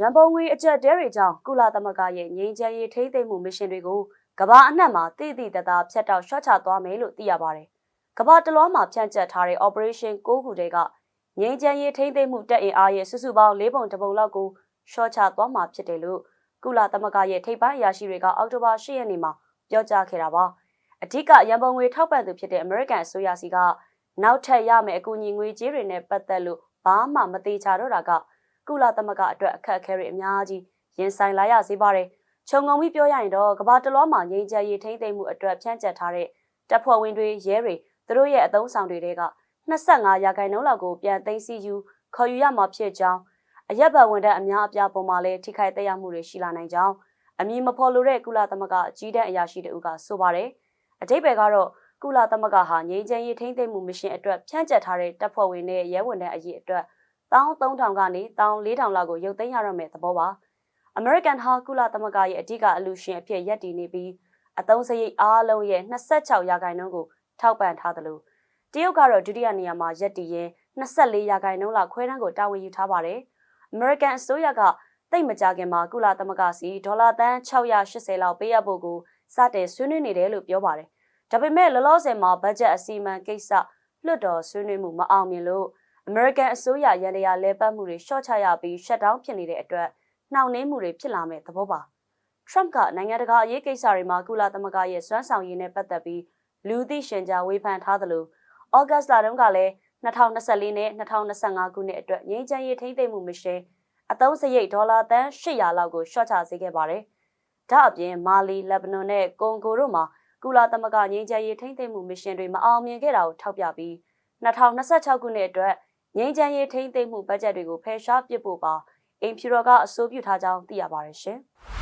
ရန်ပုံငွေအကျပ်တဲတွေကြောင့်ကုလသမဂ္ဂရဲ့ငြိမ်းချမ်းရေးထိန်းသိမ်းမှုမစ်ရှင်တွေကိုကမ္ဘာအနှံ့မှာတည်တည်တသာဖျက်တောက်ရှော့ချသွားမယ်လို့သိရပါတယ်။ကမ္ဘာတလွှားမှာဖြန့်ကျက်ထားတဲ့ Operation 6ခုတည်းကငြိမ်းချမ်းရေးထိန်းသိမ်းမှုတပ်အင်အားရဲ့စုစုပေါင်း၄ပုံတစ်ပုံလောက်ကိုရှော့ချသွားမှာဖြစ်တယ်လို့ကုလသမဂ္ဂရဲ့ထိပ်ပိုင်းအရာရှိတွေကအောက်တိုဘာ၈ရက်နေ့မှာပြောကြားခဲ့တာပါ။အဓိကရန်ပုံငွေထောက်ပံ့သူဖြစ်တဲ့အမေရိကန်အစိုးရစီကနောက်ထပ်ရမယ့်အကူအညီငွေကြေးတွေနဲ့ပတ်သက်လို့ဘာမှမသေးချတော့တာက ကုလသမဂ္ဂအတွက်အခက်အခဲတွေအများကြီးရင်ဆိုင်လာရစေပါတယ်။ခြုံငုံပြီးပြောရရင်တော့ကမ္ဘာတလွှားမှာငြိမ်းချမ်းရေးထိန်းသိမ်းမှုအတွက်ဖြန့်ကျက်ထားတဲ့တပ်ဖွဲ့ဝင်တွေရဲတွေသူတို့ရဲ့အသုံးဆောင်တွေတဲက25ရာခိုင်နှုန်းလောက်ကိုပြန်သိမ်းဆည်းယူခေါ်ယူရမှာဖြစ်ကြောင်းအရက်ဘဝန်ထမ်းအများအပြားပေါ်မှာလည်းထိခိုက်သက်ရောက်မှုတွေရှိလာနိုင်ကြောင်းအမည်မဖော်လိုတဲ့ကုလသမဂ္ဂအကြီးတန်းအရာရှိတို့ကဆိုပါတယ်။အတိတ်ဘယ်ကတော့ကုလသမဂ္ဂဟာငြိမ်းချမ်းရေးထိန်းသိမ်းမှုမရှင်အတွက်ဖြန့်ကျက်ထားတဲ့တပ်ဖွဲ့ဝင်တွေရဲဝန်ထမ်းအရေးအတွက် 13000ကနေ14000လောက်ကိုရုပ်သိမ်းရတော့မယ့်သဘောပါ။ American ဟာကုလသမဂ္ဂရဲ့အဓိကအလူရှင်အဖြစ်ရပ်တည်နေပြီးအသုံးစရိတ်အားလုံးရဲ့26ရာခိုင်နှုန်းကိုထောက်ပံ့ထားသလိုတရုတ်ကတော့ဒုတိယနေရာမှာရပ်တည်ရင်24ရာခိုင်နှုန်းလောက်ခွဲတန်းကိုတာဝန်ယူထားပါတယ်။ American အစိုးရကတိတ်မကြခင်မှာကုလသမဂ္ဂစီဒေါ်လာတန်း680လောက်ပေးရဖို့ကိုစတင်ဆွေးနွေးနေတယ်လို့ပြောပါတယ်။ဒါပေမဲ့လောလောဆယ်မှာဘတ်ဂျက်အစီအမံကိစ္စလွှတ်တော်ဆွေးနွေးမှုမအောင်မြင်လို့ American အစိုးရရန်တရာလဲပတ်မှုတွေရှော့ချရပြီး shut down ဖြစ်နေတဲ့အတွက်နှောင့်နှေးမှုတွေဖြစ်လာမဲ့သဘောပါ။ Trump ကနိုင်ငံတကာအရေးကိစ္စတွေမှာကုလသမဂ္ဂရဲ့စွမ်းဆောင်ရည်နဲ့ပတ်သက်ပြီးလူသိရှင်ကြားဝေဖန်ထားသလိုဩဂတ်စ်လတုန်းကလည်း2024နဲ့2025ခုနှစ်အတွက်ငြိမ်းချမ်းရေးထိန်းသိမ်းမှုမရှင်အသုံးစရိတ်ဒေါ်လာတန်း800လောက်ကိုရှော့ချစေခဲ့ပါတယ်။ဒါအပြင်မာလီ၊လက်ဘနွန်နဲ့ကွန်ဂိုတို့မှာကုလသမဂ္ဂငြိမ်းချမ်းရေးထိန်းသိမ်းမှုမရှင်တွေမအောင်မြင်ခဲ့တာကိုထောက်ပြပြီး2026ခုနှစ်အတွက် ငြိမ်းချမ်းရေးထိန်းသိမ်းမှုဘတ်ဂျက်တွေကိုဖယ်ရှားပစ်ဖို့ပါအင်ဖြူတော်ကအဆိုပြုထားကြောင်းသိရပါတယ်ရှင်။